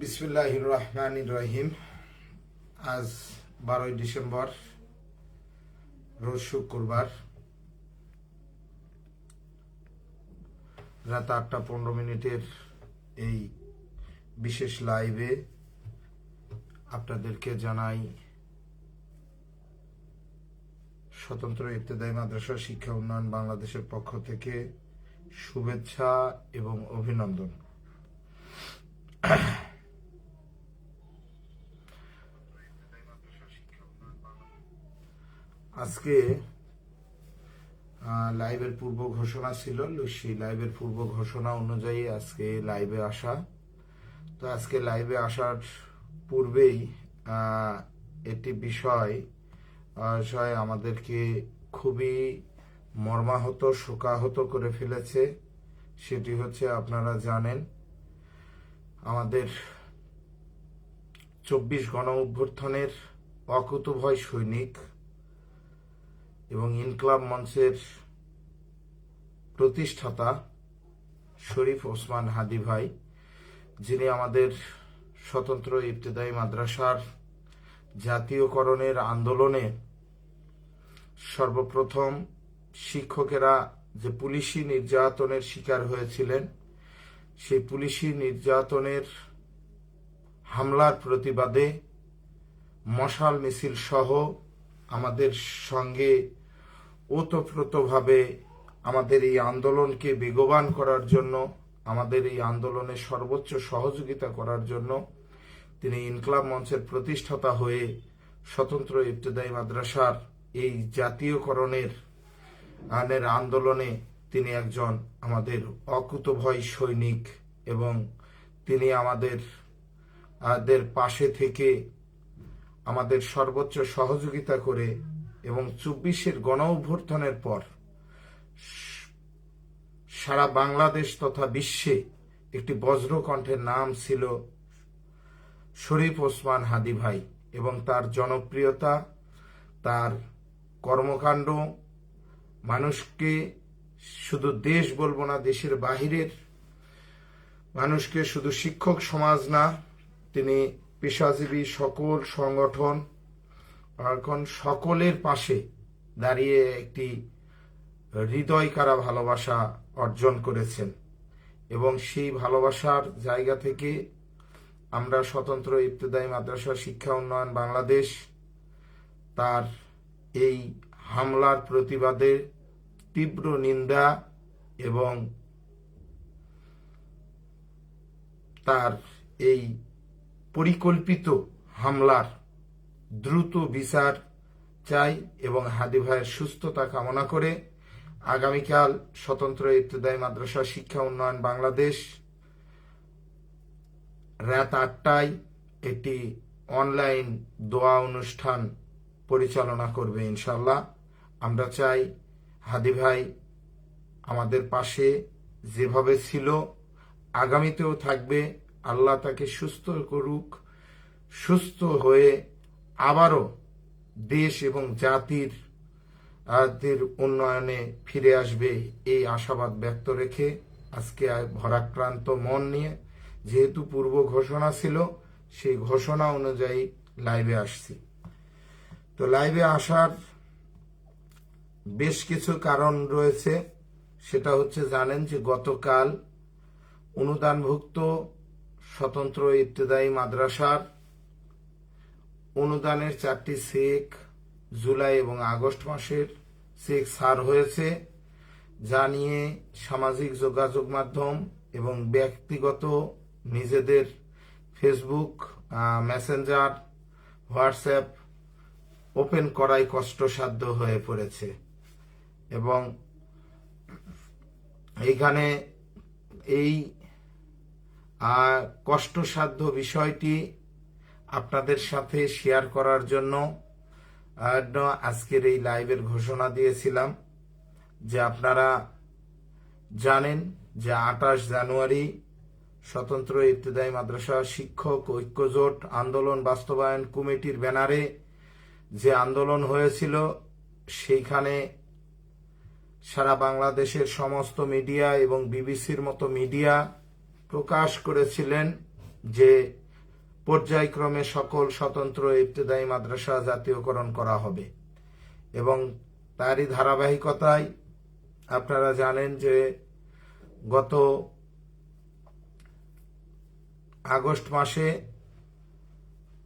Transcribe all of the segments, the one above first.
বিসমিল্লাহ রহমান রহিম আজ বারোই ডিসেম্বর, রোজ শুক্রবার, রাত আটটা পনেরো মিনিটের এই বিশেষ লাইভে আপনাদেরকে জানাই স্বতন্ত্র ইবতেদায়ী মাদ্রাসা শিক্ষা উন্নয়ন বাংলাদেশের পক্ষ থেকে শুভেচ্ছা এবং অভিনন্দন। আজকে লাইভের পূর্ব ঘোষণা ছিল। সেই লাইভের পূর্ব ঘোষণা অনুযায়ী আজকে লাইভে আসা। তো আজকে লাইভে আসার পূর্বেই একটি বিষয় বিষয় আমাদেরকে খুবই মর্মাহত, শোকাহত করে ফেলেছে। সেটি হচ্ছে আপনারা জানেন, আমাদের চব্বিশ গণ অভ্যর্থনের অকুতভয় সৈনিক এবং ইনকলাব মঞ্চের প্রতিষ্ঠাতা শরীফ ওসমান হাদি ভাই, যিনি আমাদের স্বতন্ত্র ইবতেদায়ী মাদ্রাসার জাতীয়করণের আন্দোলনে সর্বপ্রথম শিক্ষকেরা যে পুলিশি নির্যাতনের শিকার হয়েছিলেন, সেই পুলিশি নির্যাতনের হামলার প্রতিবাদে মশাল মিছিল সহ আমাদের সঙ্গে ওতপ্রোতভাবে আমাদের এই আন্দোলনকে বেগবান করার জন্য, আমাদের এই আন্দোলনে সর্বোচ্চ সহযোগিতা করার জন্য তিনি ইনকলাব মঞ্চের প্রতিষ্ঠাতা হয়ে স্বতন্ত্র ইবতেদায়ী মাদ্রাসার এই জাতীয়করণের, আনের আন্দোলনে তিনি একজন আমাদের অকুতভয় সৈনিক এবং তিনি আমাদের পাশে থেকে আমাদের সর্বোচ্চ সহযোগিতা করে এবং চব্বিশের গণ অভ্যর্থনের পর সারা বাংলাদেশ তথা বিশ্বে একটি বজ্রকণ্ঠের নাম ছিল শরীফ ওসমান হাদি ভাই এবং তার জনপ্রিয়তা, তার কর্মকাণ্ড, মানুষকে শুধু দেশ বলব না, দেশের বাহিরের মানুষকে শুধু শিক্ষক সমাজ না, তিনি পেশাজীবী সকল সংগঠন এখন সকলের পাশে দাঁড়িয়ে একটি হৃদয় কারা ভালোবাসা অর্জন করেছেন। এবং সেই ভালোবাসার জায়গা থেকে আমরা স্বতন্ত্র ইবতেদায়ী মাদ্রাসা শিক্ষা উন্নয়ন বাংলাদেশ তার এই হামলার প্রতিবাদে তীব্র নিন্দা এবং তার এই পরিকল্পিত হামলার দ্রুত বিচার চাই এবং হাদি ভাইয়ের সুস্থতা কামনা করে আগামীকাল স্বতন্ত্র ইবতদায়ী মাদ্রাসা শিক্ষা উন্নয়ন বাংলাদেশ রাত আটটায় একটি অনলাইন দোয়া অনুষ্ঠান পরিচালনা করবে ইনশাল্লাহ আমরা চাই হাদি ভাই আমাদের পাশে যেভাবে ছিল, আগামীতেও থাকবে। আল্লাহ তাকে সুস্থ করুক, সুস্থ হয়ে আবারও দেশ এবং জাতির উন্নয়নে ফিরে আসবে এই আশাবাদ ব্যক্ত রেখে আজকে ভরাক্রান্ত মন নিয়ে যেহেতু পূর্ব ঘোষণা ছিল, সেই ঘোষণা অনুযায়ী লাইভে আসছি। তো লাইভে আসার বেশ কিছু কারণ রয়েছে। সেটা হচ্ছে জানেন যে গতকাল অনুদানভুক্ত স্বতন্ত্র ইবতেদায়ী মাদ্রাসার অনুদানের চারটি চেক জুলাই এবং আগস্ট মাসের চেক সার হয়েছে, যা নিয়ে সামাজিক যোগাযোগ মাধ্যম এবং ব্যক্তিগত নিজেদের ফেসবুক মেসেঞ্জার হোয়াটসঅ্যাপ ওপেন করাই কষ্টসাধ্য হয়ে পড়েছে। এবং এইখানে এই কষ্টসাধ্য বিষয়টি আপনাদের সাথে শেয়ার করার জন্য আজকের এই লাইভের ঘোষণা দিয়েছিলাম যে আপনারা জানেন যে আঠাশ জানুয়ারি স্বতন্ত্র ইবতদায়ী মাদ্রাসা শিক্ষক ঐক্যজোট আন্দোলন বাস্তবায়ন কমিটির ব্যানারে যে আন্দোলন হয়েছিল, সেইখানে সারা বাংলাদেশের সমস্ত মিডিয়া এবং বিবিসির মতো মিডিয়া প্রকাশ করেছিলেন যে পর্যায়ক্রমে সকল স্বতন্ত্র ইবতেদায়ী মাদ্রাসা জাতীয়করণ করা হবে। এবং তারই ধারাবাহিকতায় আপনারা জানেন যে গত আগস্ট মাসে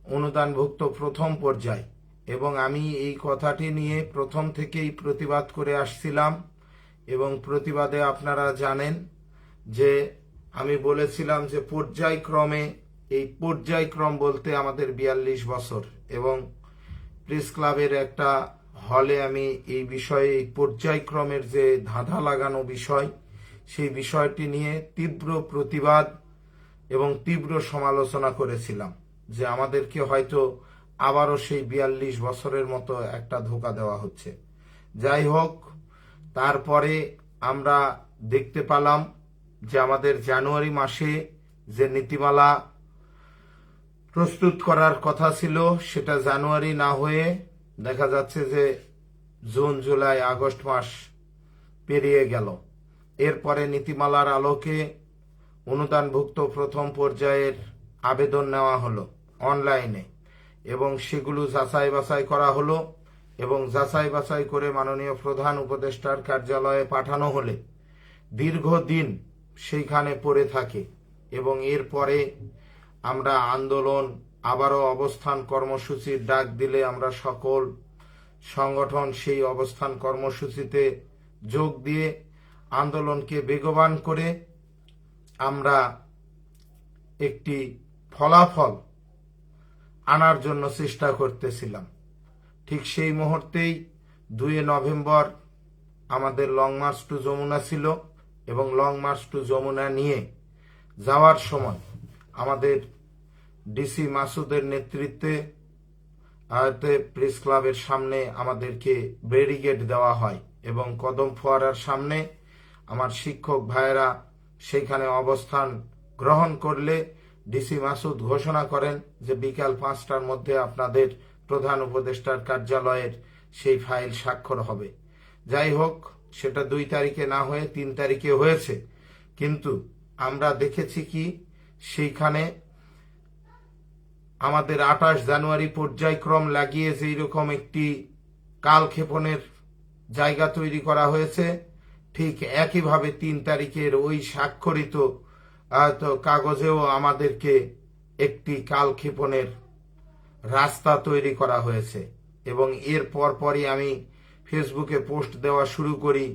অনুদানভুক্ত প্রথম পর্যায় এবং আমি এই কথাটি নিয়ে প্রথম থেকেই প্রতিবাদ করে আসছিলাম এবং প্রতিবাদে আপনারা জানেন যে আমি বলেছিলাম যে পর্যায়ক্রমে, এই পর্যায়ক্রম বলতে আমাদের বিয়াল্লিশ বছর এবং প্রেস ক্লাবের একটা হলে আমি এই বিষয়ে, এই পর্যায়ক্রমের যে ধাঁধা লাগানো বিষয়, সেই বিষয়টি নিয়ে তীব্র প্রতিবাদ এবং তীব্র সমালোচনা করেছিলাম যে আমাদেরকে হয়তো আবারও সেই বিয়াল্লিশ বছরের মতো একটা ধোকা দেওয়া হচ্ছে। যাই হোক, তারপরে আমরা দেখতে পেলাম যে আমাদের জানুয়ারি মাসে যে নীতিমালা প্রস্তুত করার কথা ছিল, সেটা জানুয়ারি না হয়ে দেখা যাচ্ছে যে জুন, জুলাই, আগস্ট মাস পেরিয়ে গেল। এরপরে নীতিমালার আলোকে অনুদানভুক্ত প্রথম পর্যায়ের আবেদন নেওয়া হলো অনলাইনে এবং সেগুলো যাচাই বাছাই করা হলো এবং যাচাই বাছাই করে মাননীয় প্রধান উপদেষ্টার কার্যালয়ে পাঠানো হলে দীর্ঘদিন সেইখানে পড়ে থাকে এবং এরপরে আমরা আন্দোলন, আবারও অবস্থান কর্মসূচির ডাক দিলে আমরা সকল সংগঠন সেই অবস্থান কর্মসূচিতে যোগ দিয়ে আন্দোলনকে বেগবান করে আমরা একটি ফলাফল আনার জন্য চেষ্টা করতেছিলাম। ঠিক সেই মুহূর্তেই দুই নভেম্বর আমাদের লং মার্চ টু যমুনা ছিল। এবং লং মার্চ টু যমুনা নিয়ে যাওয়ার সময় আমাদের ডিসি মাসুদের নেতৃত্বে আয়তে প্রেস ক্লাবের সামনে আমাদেরকে ব্যারিগেড দেওয়া হয় এবং কদম ফোয়ারার সামনে আমার শিক্ষক ভাইয়েরা সেখানে অবস্থান গ্রহণ করলে ডিসি মাসুদ ঘোষণা করেন যে বিকাল পাঁচটার মধ্যে আপনাদের প্রধান উপদেষ্টার কার্যালয়ের সেই ফাইল স্বাক্ষর হবে। যাই হোক সেটা দুই তারিখে না হয়ে তিন তারিখে হয়েছে। কিন্তু আমরা দেখেছি কি, সেইখানে আমাদের আঠাশ জানুয়ারি পর্যায়ক্রম লাগিয়ে যেই রকম একটি কালক্ষেপণের জায়গা তৈরি করা হয়েছে, ঠিক একইভাবে তিন তারিখের ওই স্বাক্ষরিত কাগজেও আমাদেরকে একটি কালক্ষেপণের রাস্তা তৈরি করা হয়েছে। এবং এর পরপরই আমি ফেসবুকে পোস্ট দেওয়া শুরু করি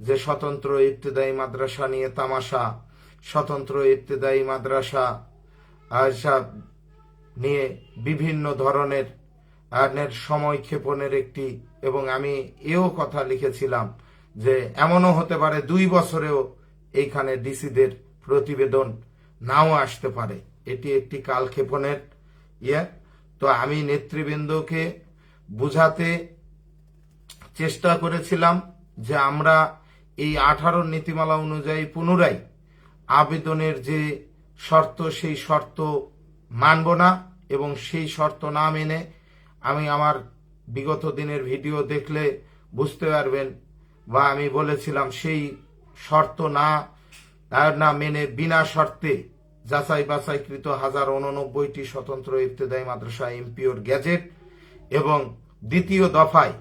যে, স্বতন্ত্র ইবতেদায়ী মাদ্রাসা নিয়ে তামাশা, স্বতন্ত্র ইবতেদায়ী মাদ্রাসা নিয়ে বিভিন্ন ধরনের সময় ক্ষেপণের একটি, এবং আমি এও কথা লিখেছিলাম যে, এমনও হতে পারে দুই বছরেও এইখানে ডিসিদের প্রতিবেদন নাও আসতে পারে। এটি একটি কালক্ষেপণের ইয়ে। তো আমি নেতৃবৃন্দকে বুঝাতে চেষ্টা করেছিলাম যে আমরা এই আঠারো নীতিমালা অনুযায়ী পুনরায় আবেদনের যে শর্ত, সেই শর্ত মানব না এবং সেই শর্ত না মেনে আমি আমার বিগত দিনের ভিডিও দেখলে বুঝতে পারবেন বা আমি বলেছিলাম সেই শর্ত না না মেনে বিনা শর্তে যাচাই বাছাইকৃত হাজার উননব্বইটি স্বতন্ত্র ইবতেদায়ী মাদ্রাসা এমপিওর গ্যাজেট এবং দ্বিতীয় দফায়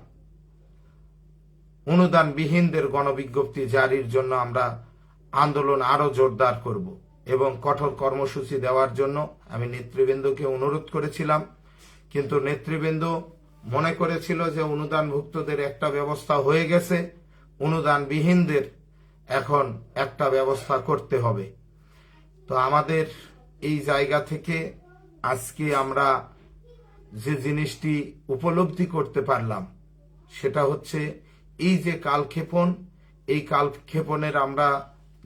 অনুদানবিহীনদের গণবিজ্ঞপ্তি জারির জন্য আমরা আন্দোলন আরও জোরদার করব এবং কঠোর কর্মসূচি দেওয়ার জন্য আমি নেতৃবৃন্দকে অনুরোধ করেছিলাম। কিন্তু নেতৃবৃন্দ মনে করেছিল যে অনুদানভুক্তদের একটা ব্যবস্থা হয়ে গেছে, অনুদানবিহীনদের এখন একটা ব্যবস্থা করতে হবে। তো আমাদের এই জায়গা থেকে আজকে আমরা যে জিনিসটি উপলব্ধি করতে পারলাম, সেটা হচ্ছে এই যে কালক্ষেপণ, এই কালক্ষেপণের আমরা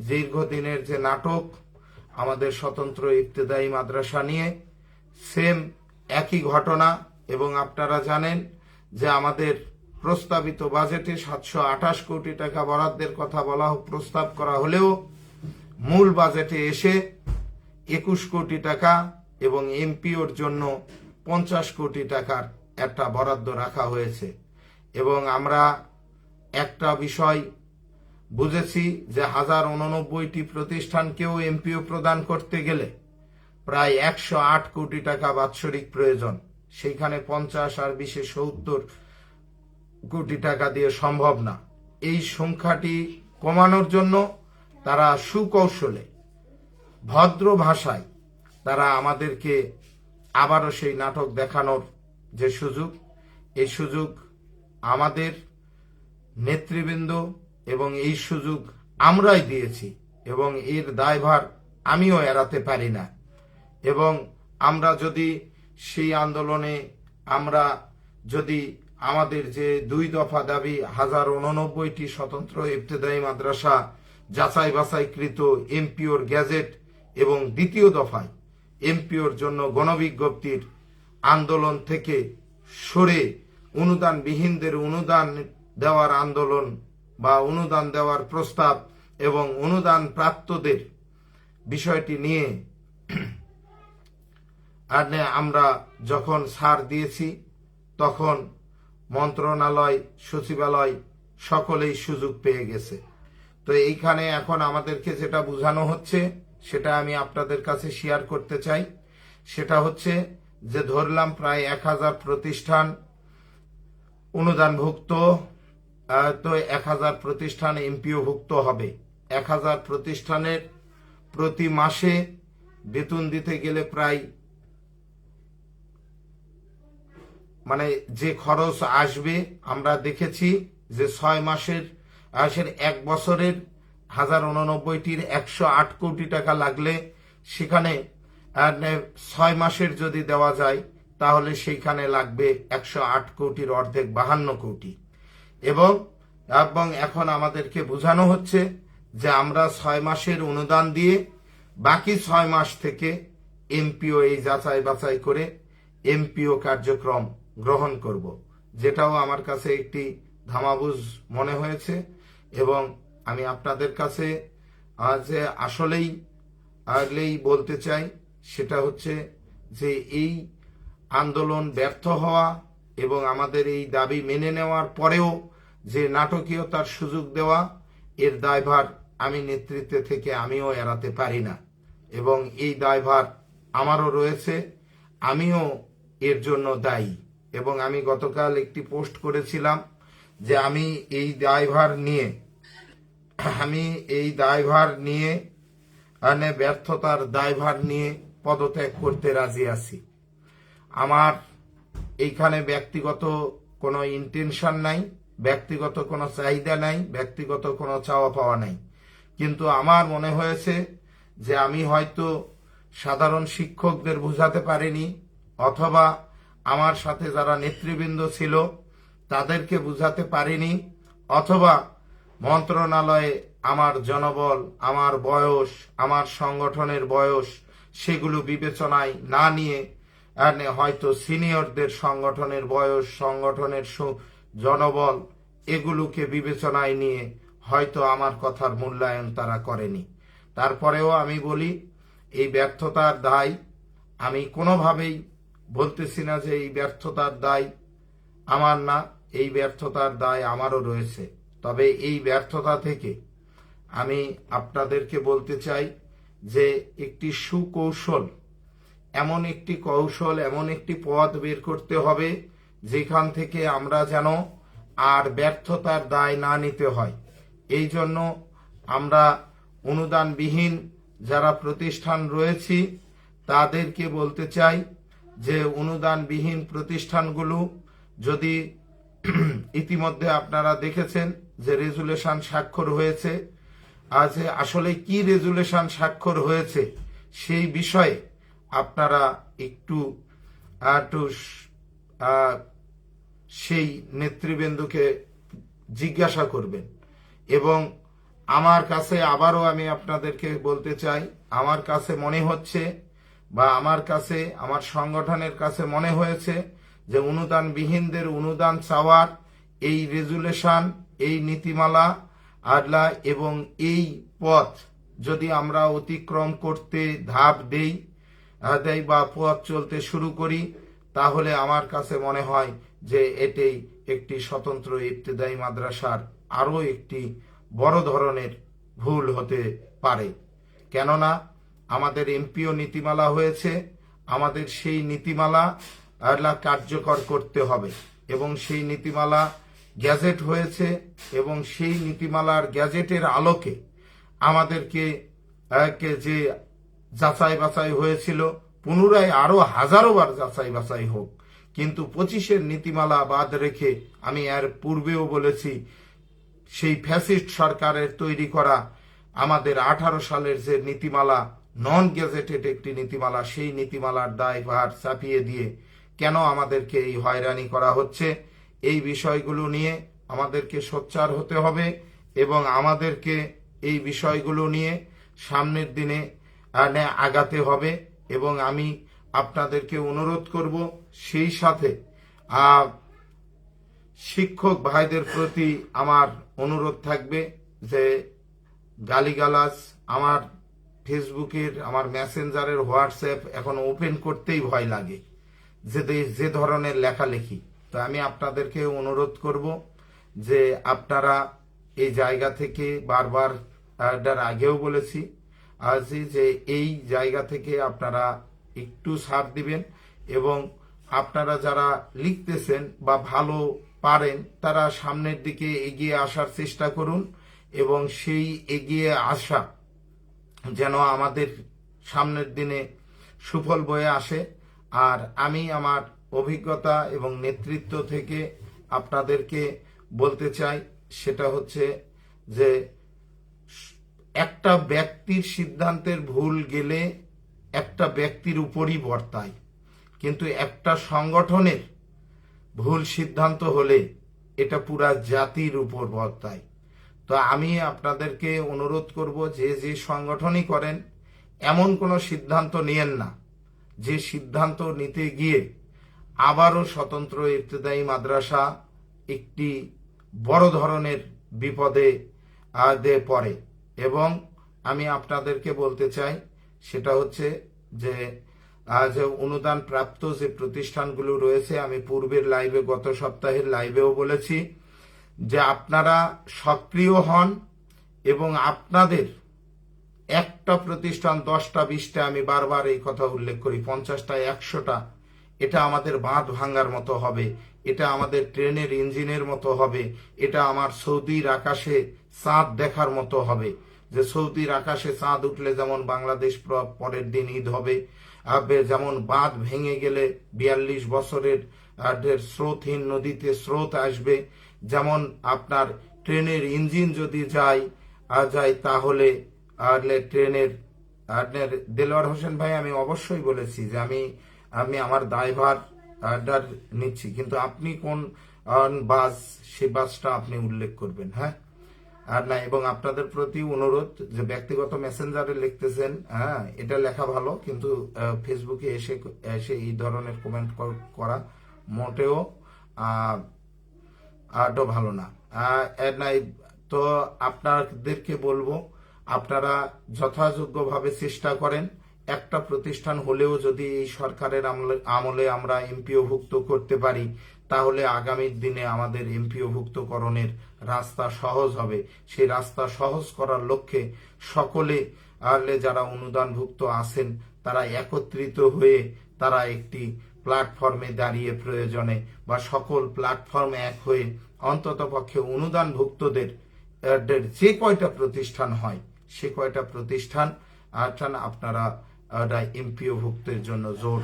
দীর্ঘদিনের যে নাটক, আমাদের স্বতন্ত্র ইবতেদায়ী মাদ্রাসা নিয়ে সেম একই ঘটনা, এবং আপনারা জানেন যে আমাদের প্রস্তাবিত বাজেটে সাতশো আঠাশ কোটি টাকা বরাদ্দের কথা বলা প্রস্তাব করা হলেও মূল বাজেটে এসে একুশ কোটি টাকা এবং এমপিওর জন্য পঞ্চাশ কোটি টাকার একটা বরাদ্দ রাখা হয়েছে। এবং আমরা একটা বিষয় বুঝেছি যে হাজার উননব্বইটি প্রতিষ্ঠানকেও এমপিও প্রদান করতে গেলে প্রায় একশো আট কোটি টাকা বাৎসরিক প্রয়োজন। সেইখানে পঞ্চাশ আর বিশে সত্তর কোটি টাকা দিয়ে সম্ভব না। এই সংখ্যাটি কমানোর জন্য তারা সুকৌশলে, ভদ্র ভাষায় তারা আমাদেরকে আবারও সেই নাটক দেখানোর যে সুযোগ, এই সুযোগ আমাদের নেতৃবৃন্দ এবং এই সুযোগ আমরাই দিয়েছি এবং এর দায়ভার আমিও এড়াতে পারি না। এবং আমরা যদি সেই আন্দোলনে আমরা যদি আমাদের যে দুই দফা দাবি, হাজার উননব্বইটি স্বতন্ত্র ইবতেদায়ী মাদ্রাসা যাচাই বাছাইকৃত এমপিওর গ্যাজেট এবং দ্বিতীয় দফায় এমপিওর জন্য গণবিজ্ঞপ্তির আন্দোলন থেকে সরে অনুদানবিহীনদের অনুদান দেওয়ার আন্দোলন বা অনুদান দেওয়ার প্রস্তাব এবং অনুদান প্রাপ্তদের বিষয়টি নিয়ে আমরা যখন সার দিয়েছি, তখন মন্ত্রণালয়, সচিবালয় সকলেই সুযোগ পেয়ে গেছে। তো এইখানে এখন আমাদেরকে যেটা বোঝানো হচ্ছে, সেটা আমি আপনাদের কাছে শেয়ার করতে চাই। সেটা হচ্ছে যে ধরলাম প্রায় এক হাজার প্রতিষ্ঠান অনুদানভুক্ত তো এক হাজার প্রতিষ্ঠান এমপিও ভুক্ত হবে। এক হাজার প্রতিষ্ঠানের প্রতি মাসে বেতন দিতে গেলে প্রায় মানে যে খরচ আসবে, আমরা দেখেছি যে ছয় মাসের আসের এক বছরের হাজার উননব্বইটির একশো আট কোটি টাকা লাগলে সেখানে ছয় মাসের যদি দেওয়া যায়, তাহলে সেইখানে লাগবে একশো আট কোটির অর্ধেক বাহান্ন কোটি। এবং এবং এখন আমাদেরকে বোঝানো হচ্ছে যে আমরা ছয় মাসের অনুদান দিয়ে বাকি ছয় মাস থেকে এমপিও এই যাচাই বাছাই করে এমপিও কার্যক্রম গ্রহণ করব, যেটাও আমার কাছে একটি ধামাবুজ মনে হয়েছে। এবং আমি আপনাদের কাছে যে আসলেই, আগলেই বলতে চাই, সেটা হচ্ছে যে এই আন্দোলন ব্যর্থ হওয়া এবং আমাদের এই দাবি মেনে নেওয়ার পরেও যে নাটকীয়তার সুযোগ দেওয়া, এর দায়ভার আমি নেতৃত্বে থেকে আমিও এড়াতে পারি না। এবং এই দায়ভার আমারও রয়েছে, আমিও এর জন্য দায়ী। এবং আমি গতকাল একটি পোস্ট করেছিলাম যে আমি এই দায়ভার নিয়ে, আমি এই দায়ভার নিয়ে মানে ব্যর্থতার দায়ভার নিয়ে পদত্যাগ করতে রাজি আছি। আমার এইখানে ব্যক্তিগত কোনো ইন্টেনশন নাই। ব্যক্তিগত কোনো চাহিদা নাই, ব্যক্তিগত কোনো চাওয়া পাওয়া নাই। কিন্তু আমার মনে হয়েছে যে আমি হয়তো সাধারণ শিক্ষকদের বোঝাতে পারিনি, অথবা আমার সাথে যারা নেতৃবৃন্দ ছিল তাদেরকে বুঝাতে পারিনি, অথবা মন্ত্রণালয়ে আমার জনবল, আমার বয়স, আমার সংগঠনের বয়স, সেগুলো বিবেচনায় না নিয়ে হয়তো সিনিয়রদের সংগঠনের বয়স, সংগঠনের জনবল, এগুলোকে বিবেচনায় নিয়ে হয়তো আমার কথার মূল্যায়ন তারা করেনি। তারপরেও আমি বলি, এই ব্যর্থতার দায় আমি কোনোভাবেই বলতেছি না যে এই ব্যর্থতার দায় আমার না, এই ব্যর্থতার দায় আমারও রয়েছে। তবে এই ব্যর্থতা থেকে আমি আপনাদেরকে বলতে চাই যে একটি সুকৌশল, এমন একটি কৌশল, এমন একটি পথ বের করতে হবে যেখান থেকে আমরা যেন আর ব্যর্থতার দায় না নিতে হয়। এই জন্য আমরা অনুদানবিহীন যারা প্রতিষ্ঠান রয়েছি, তাদেরকে বলতে চাই যে অনুদানবিহীন প্রতিষ্ঠানগুলো যদি ইতিমধ্যে আপনারা দেখেছেন যে রেজুলেশন স্বাক্ষর হয়েছে, আজ আসলে কি রেজুলেশন স্বাক্ষর হয়েছে সেই বিষয়ে আপনারা একটু একটু সেই নেতৃবৃন্দকে জিজ্ঞাসা করবেন। এবং আমার কাছে আবারও আমি আপনাদেরকে বলতে চাই, আমার কাছে মনে হচ্ছে বা আমার কাছে, আমার সংগঠনের কাছে মনে হয়েছে যে অনুদানবিহীনদের অনুদান চাওয়ার এই রেজুলেশন, এই নীতিমালা আদলা এবং এই পথ যদি আমরা অতিক্রম করতে ধাপ দেই বা পথ চলতে শুরু করি, তাহলে আমার কাছে মনে হয় যে এটাই একটি স্বতন্ত্র ইবতেদায়ী মাদ্রাসার আরও একটি বড় ধরনের ভুল হতে পারে। কেননা, আমাদের এমপিও নীতিমালা হয়েছে, আমাদের সেই নীতিমালা কার্যকর করতে হবে এবং সেই নীতিমালা গ্যাজেট হয়েছে এবং সেই নীতিমালার গ্যাজেটের আলোকে আমাদেরকে যে যাচাই বাছাই হয়েছিল, পুনরায় আরও হাজারো বার যাচাই বাছাই হোক। কিন্তু পঁচিশের নীতিমালা বাদ রেখে আমি এর পূর্বেও বলেছি, সেই ফ্যাসিস্ট সরকারের তৈরি করা আমাদের আঠারো সালের যে নীতিমালা নন গেজেটেড একটি নীতিমালা, সেই নীতিমালার দায়ভার চাপিয়ে দিয়ে কেন আমাদেরকে এই হয়রানি করা হচ্ছে, এই বিষয়গুলো নিয়ে আমাদেরকে সোচ্চার হতে হবে এবং আমাদেরকে এই বিষয়গুলো নিয়ে সামনের দিনে আগাতে হবে এবং আমি আপনাদেরকে অনুরোধ করব সেই সাথে শিক্ষক ভাইদের প্রতি আমার অনুরোধ থাকবে যে গালিগালাজ আমার ফেসবুকের, আমার মেসেঞ্জারের, হোয়াটসঅ্যাপ এখন ওপেন করতেই ভয় লাগে যে যে ধরনের লেখালেখি। তো আমি আপনাদেরকে অনুরোধ করব যে আপনারা এই জায়গা থেকে বারবার আগেও বলেছি আছি যে এই জায়গা থেকে আপনারা একটু ছাড় দিবেন এবং আপনারা যারা লিখতেছেন বা ভালো পারেন, তারা সামনের দিকে এগিয়ে আসার চেষ্টা করুন এবং সেই এগিয়ে আসা যেন আমাদের সামনের দিনে সুফল বয়ে আসে। আর আমি আমার অভিজ্ঞতা এবং নেতৃত্ব থেকে আপনাদেরকে বলতে চাই, সেটা হচ্ছে যে একটা ব্যক্তির সিদ্ধান্তের ভুল গেলে একটা ব্যক্তির উপরই বর্তায়। কিন্তু একটা সংগঠনের ভুল সিদ্ধান্ত হলে এটা পুরা জাতির উপর বর্তায়। তো আমি আপনাদেরকে অনুরোধ করব, যে যে সংগঠনই করেন, এমন কোনো সিদ্ধান্ত নিয়েন না। যে সিদ্ধান্ত নিতে গিয়ে আবারও স্বতন্ত্র ইবতদায়ী মাদ্রাসা একটি বড় ধরনের বিপদে পড়ে। এবং আমি আপনাদেরকে বলতে চাই, সেটা হচ্ছে যে যে অনুদান প্রাপ্ত যে প্রতিষ্ঠানগুলো রয়েছে, আমি পূর্বের লাইভে, গত সপ্তাহের লাইভেও বলেছি যে আপনারা সক্রিয় হন এবং আপনাদের একটা প্রতিষ্ঠান দশটা, বিশটা, আমি বারবার এই কথা উল্লেখ করি, পঞ্চাশটা, একশোটা, এটা আমাদের বাঁধ ভাঙার মতো হবে, এটা আমাদের ট্রেনের ইঞ্জিনের মতো হবে, এটা আমার সৌদির আকাশে চাঁদ দেখার মতো হবে। যে সৌদির আকাশে চাঁদ উঠলে যেমন বাংলাদেশ প্র- পরের দিন ঈদ হবে যেমন বাঁধ ভেঙে গেলে বিয়াল্লিশ বছরের স্রোতহীন নদীতে স্রোত আসবে, যেমন আপনার ট্রেনের ইঞ্জিন যদি যায় যায় তাহলে ট্রেনের আপনার দেলোয়ার হোসেন ভাই, আমি অবশ্যই বলেছি যে আমি আমি আমার দায়ভার নিচ্ছি। কিন্তু আপনি কোন বাস, সে বাসটা আপনি উল্লেখ করবেন হ্যাঁ? আর না, এবং আপনাদের প্রতি অনুরোধ যে ব্যক্তিগত মেসেঞ্জারে লিখতেছেন হ্যাঁ এটা লেখা ভালো, কিন্তু ফেসবুকে এসে এসে এই ধরনের কমেন্ট করা মোটেও আরও ভালো না। নাই, তো আপনাদেরকে বলব, আপনারা যথাযোগ্যভাবে চেষ্টা করেন, একটা প্রতিষ্ঠান হলেও যদি এই সরকারের আমলে- আমলে আমরা এমপিওভুক্ত করতে পারি তাহলে আগামীর দিনে আমাদের এমপিওভুক্তকরণের রাস্তা সহজ হবে। সেই রাস্তা সহজ করার লক্ষ্যে সকলে আহলে যারা অনুদানভুক্ত আছেন, তারা একত্রিত হয়ে তারা একটি প্ল্যাটফর্মে দাঁড়িয়ে প্রয়োজনে বা সকল প্ল্যাটফর্মে এক হয়ে অন্তত পক্ষে অনুদানভুক্তদের যে কয়টা প্রতিষ্ঠান হয়, সে কয়টা প্রতিষ্ঠান আপনারা এমপিও ভুক্তের জন্য জোর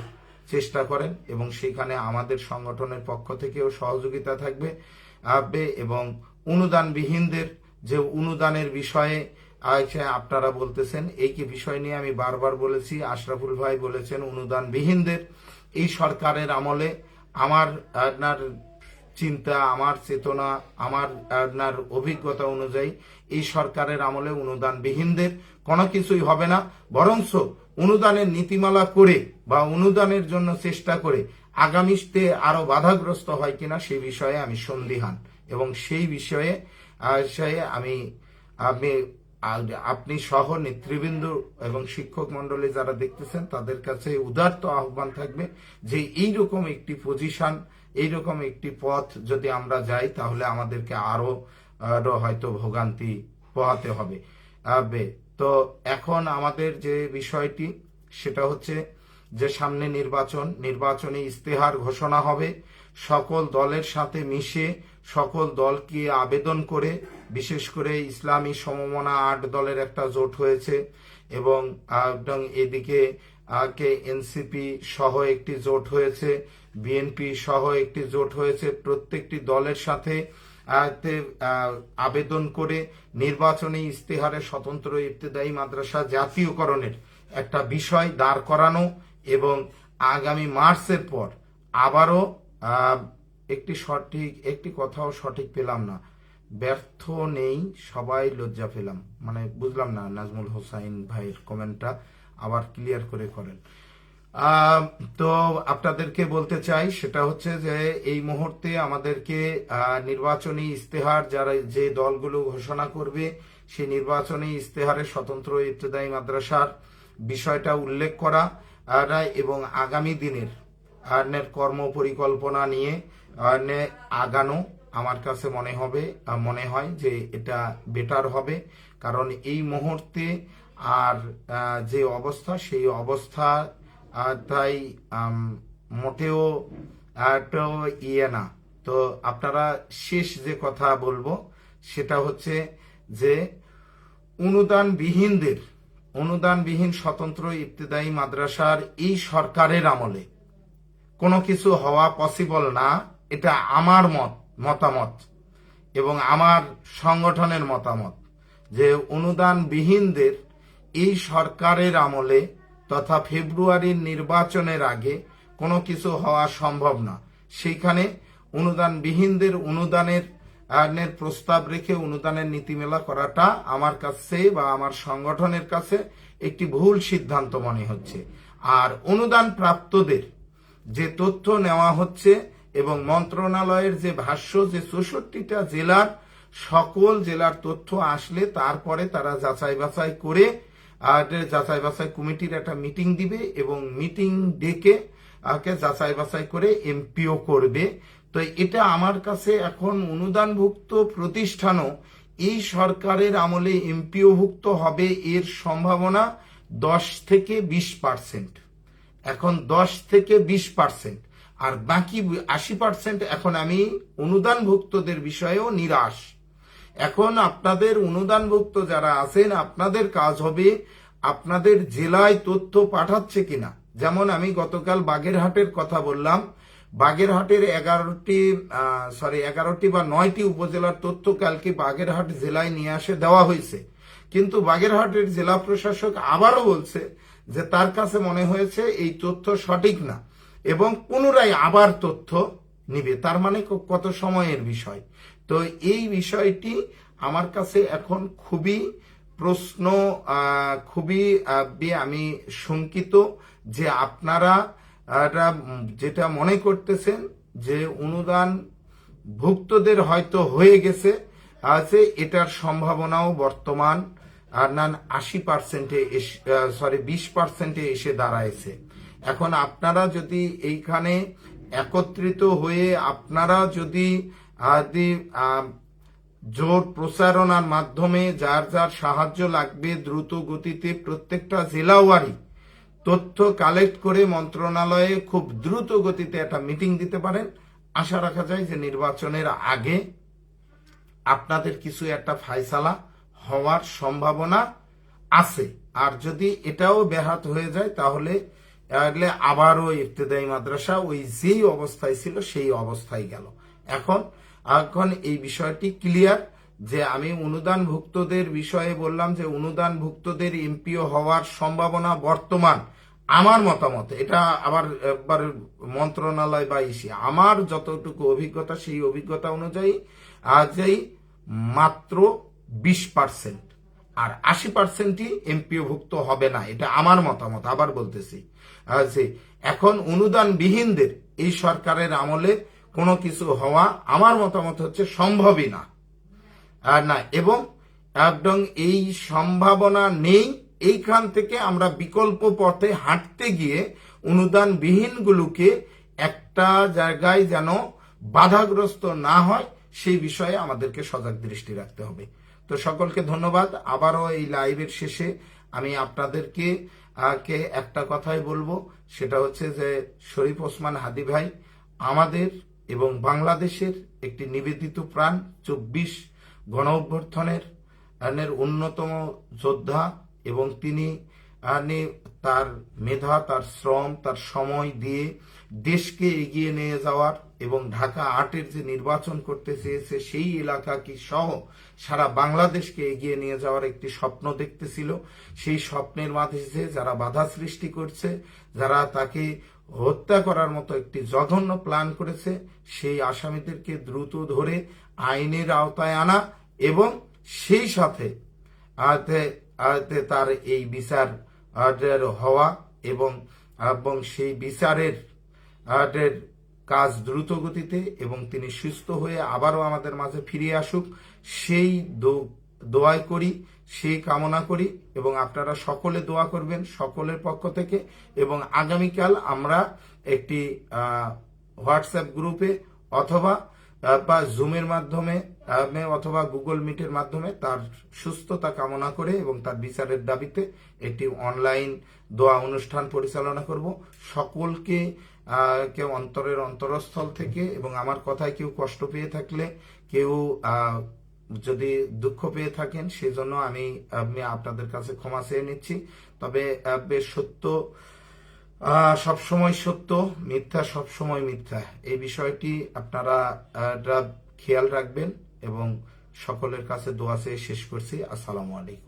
চেষ্টা করেন এবং সেখানে আমাদের সংগঠনের পক্ষ থেকেও সহযোগিতা থাকবে আবে এবং অনুদানবিহীনদের যে অনুদানের বিষয়ে আপনারা বলতেছেন, এই কি বিষয় নিয়ে আমি বারবার বলেছি, আশরাফুল ভাই বলেছেন, অনুদানবিহীনদের এই সরকারের আমলে আমার আপনার চিন্তা, আমার চেতনা, আমার আপনার অভিজ্ঞতা অনুযায়ী এই সরকারের আমলে অনুদানবিহীনদের কোনো কিছুই হবে না, বরঞ্চ অনুদানের নীতিমালা করে বা অনুদানের জন্য চেষ্টা করে আগামীতে আরও বাধাগ্রস্ত হয় কিনা সেই বিষয়ে আমি সন্দিহান। এবং সেই বিষয়ে বিষয়ে আমি আমি আপনি সহ নেতৃবৃন্দ এবং শিক্ষক মন্ডলী যারা দেখতেছেন, তাদের কাছে উদার্ত আহ্বান থাকবে যে এই রকম একটি পজিশন এইরকম একটি পথ যদি আমরা যাই, তাহলে আমাদেরকে আরও হয়তো ভোগান্তি পোহাতে হবে। তো এখন আমাদের যে বিষয়টি, সেটা হচ্ছে যে সামনে নির্বাচন, নির্বাচনী ইস্তেহার ঘোষণা হবে। সকল দলের সাথে মিশে সকল দলকে আবেদন করে, বিশেষ করে ইসলামী সমমনা আট দলের একটা জোট হয়েছে এবং এদিকে কে এনসিপি সহ একটি জোট হয়েছে, বিএনপি সহ একটি জোট হয়েছে। প্রত্যেকটি দলের সাথে আবেদন করে নির্বাচনী ইস্তেহারে স্বতন্ত্র ইবতেদায়ী মাদ্রাসা জাতীয়করণের একটা বিষয় দাঁড় করানো এবং আগামী মার্চের পর আবারও একটি সঠিক, একটি কথাও সঠিক পেলাম না। ব্যর্থ নেই, সবাই লজ্জা পেলাম। মানে বুঝলাম না নাজমুল হোসাইন ভাইয়ের কমেন্টটা, আবার ক্লিয়ার করে করেন। তো আপনাদেরকে বলতে চাই, সেটা হচ্ছে যে এই মুহূর্তে আমাদেরকে নির্বাচনী ইস্তেহার যারা যে দলগুলো ঘোষণা করবে, সেই নির্বাচনী ইস্তেহারে স্বতন্ত্র ইবতদায়ী মাদ্রাসার বিষয়টা উল্লেখ করা এবং আগামী দিনের কর্ম পরিকল্পনা নিয়ে আগানো আমার কাছে মনে হবে মনে হয় যে এটা বেটার হবে। কারণ এই মুহূর্তে আর যে অবস্থা, সেই অবস্থা তাই মোটেও ইয়ে না। তো আপনারা শেষ যে কথা বলব, সেটা হচ্ছে যে অনুদানবিহীনদের, অনুদানবিহীন স্বতন্ত্র ইবতেদায়ী মাদ্রাসার এই সরকারের আমলে কোনো কিছু হওয়া পসিবল না, এটা আমার মত, মতামত এবং আমার সংগঠনের মতামত যে অনুদানবিহীনদের এই সরকারের আমলে তথা ফেব্রুয়ারির নির্বাচনের আগে কোনো কিছু হওয়া সম্ভব না। সেইখানে অনুদানবিহীনদের অনুদানের আইনের প্রস্তাব রেখে অনুদানের নীতিমেলা করাটা আমার কাছে বা আমার সংগঠনের কাছে একটি ভুল সিদ্ধান্ত মনে হচ্ছে। আর অনুদান প্রাপ্তদের যে তথ্য নেওয়া হচ্ছে এবং মন্ত্রণালয়ের যে ভাষ্য যে চৌষট্টিটা জেলার সকল জেলার তথ্য আসলে তারপরে তারা যাচাই বাছাই করে আর যাচাই বাছাই কমিটির একটা মিটিং দিবে এবং মিটিং ডেকে আকে যাচাই বাছাই করে এমপিও করবে। তো এটা আমার কাছে এখন অনুদানভুক্ত প্রতিষ্ঠানও এই সরকারের আমলে এমপিওভুক্ত হবে এর সম্ভাবনা দশ থেকে বিশ পার্সেন্ট এখন দশ থেকে বিশ পার্সেন্ট আর বাকি আশি পার্সেন্ট এখন আমি অনুদানভুক্তদের বিষয়েও নিরাশ। এখন আপনাদের অনুদানভুক্ত যারা আছেন, আপনাদের কাজ হবে আপনাদের জেলায় তথ্য পাঠাচ্ছে কিনা। যেমন আমি গতকাল বাগেরহাটের কথা বললাম। বাগেরহাটের এগারোটি সরি এগারোটি বা নয়টি উপজেলার তথ্য কালকে বাগেরহাট জেলায় নিয়ে আসে দেওয়া হয়েছে। কিন্তু বাগেরহাটের জেলা প্রশাসক আবারও বলছে যে তার কাছে মনে হয়েছে এই তথ্য সঠিক না এবং পুনরায় আবার তথ্য নিবে। তার মানে কত সময়ের বিষয়? তো এই বিষয়টি আমার কাছে এখন খুবই প্রশ্ন খুবই আমি শঙ্কিত যে আপনারা যেটা মনে করতেছেন যে অনুদান ভুক্তদের হয়তো হয়ে গেছে আছে এটার সম্ভাবনাও বর্তমান আশি পার্সেন্টে সরি বিশ পার্সেন্টে এসে দাঁড়াইছে। এখন আপনারা যদি এইখানে একত্রিত হয়ে আপনারা যদি আদি জোর প্রচারণার মাধ্যমে যার যার সাহায্য লাগবে দ্রুত গতিতে প্রত্যেকটা জেলাওয়ারি তথ্য কালেক্ট করে মন্ত্রণালয়ে খুব দ্রুত গতিতে একটা মিটিং দিতে পারেন। আশা রাখা যায় যে নির্বাচনের আগে আপনাদের কিছু একটা ফায়সালা হওয়ার সম্ভাবনা আছে। আর যদি এটাও ব্যাহত হয়ে যায়, তাহলে তাহলে আবারও ইফতেদায়ী মাদ্রাসা ওই যেই অবস্থায় ছিল, সেই অবস্থায় গেল। এখন এখন এই বিষয়টি ক্লিয়ার যে আমি অনুদানভুক্তদের বিষয়ে বললাম যে অনুদানভুক্তদের এমপিও হওয়ার সম্ভাবনা বর্তমান আমার মতামত। এটা আবার একবার মন্ত্রণালয় বা ইসি। আমার যতটুকু অভিজ্ঞতা, সেই অভিজ্ঞতা অনুযায়ী আজই মাত্র বিশ পার্সেন্ট আর আশি পার্সেন্টই এমপিওভুক্ত হবে না। এটা আমার মতামত। আবার বলতেছি এখন অনুদানবিহীনদের এই সরকারের আমলে কোনো কিছু হওয়া আমার মতামত হচ্ছে সম্ভবই না। আর না, এবং একদম এই সম্ভাবনা নেই, এইখান থেকে আমরা বিকল্প পথে হাঁটতে গিয়ে অনুদানবিহীনগুলোকে একটা জায়গায় যেন বাধাগ্রস্ত না হয়, সেই বিষয়ে আমাদেরকে সজাগ দৃষ্টি রাখতে হবে। তো সকলকে ধন্যবাদ। আবারও এই লাইভের শেষে আমি আপনাদেরকে কে একটা কথাই বলব, সেটা হচ্ছে যে শরীফ ওসমান হাদি ভাই, আমাদের এবং বাংলাদেশের একটি নিবেদিত প্রাণ, চব্বিশ গণ অভ্যর্থনের অন্যতম যোদ্ধা এবং তিনি তার মেধা, তার শ্রম, তার সময় দিয়ে দেশকে এগিয়ে নিয়ে যাওয়ার এবং ঢাকা আটের যে নির্বাচন করতে চেয়েছে সেই এলাকাকে সহ সারা বাংলাদেশকে এগিয়ে নিয়ে যাওয়ার একটি স্বপ্ন দেখতেছিল। সেই স্বপ্নের মাঝে যারা বাধা সৃষ্টি করছে, যারা তাকে হত্যা করার মতো একটি জঘন্য প্ল্যান করেছে সেই আসামিদেরকে দ্রুত ধরে আইনের আওতায় আনা এবং সেই সাথে তার এই বিচার হওয়া এবং এবং সেই বিচারের কাজ দ্রুত গতিতে এবং তিনি সুস্থ হয়ে আবারও আমাদের মাঝে ফিরে আসুক, সেই দোয়াই করি, সেই কামনা করি এবং আপনারা সকলে দোয়া করবেন সকলের পক্ষ থেকে এবং আগামীকাল আমরা একটি হোয়াটসঅ্যাপ গ্রুপে অথবা বা জুমের মাধ্যমে অথবা গুগল মিটের মাধ্যমে তার সুস্থতা কামনা করে এবং তার বিচারের দাবিতে একটি অনলাইন দোয়া অনুষ্ঠান পরিচালনা করব। সকলকে কেউ অন্তরের অন্তরস্থল থেকে এবং আমার কথায় কেউ কষ্ট পেয়ে থাকলে, কেউ যদি দুঃখ পেয়ে থাকেন, সেজন্য আমি আমি আপনাদের কাছে ক্ষমা চেয়ে নিচ্ছি। তবে বেশ সত্য সব সবসময় সত্য, মিথ্যা সবসময় মিথ্যা। এই বিষয়টি আপনারা খেয়াল রাখবেন এবং সকলের কাছে দোয়া চেয়ে শেষ করছি। আসসালামু আলাইকুম।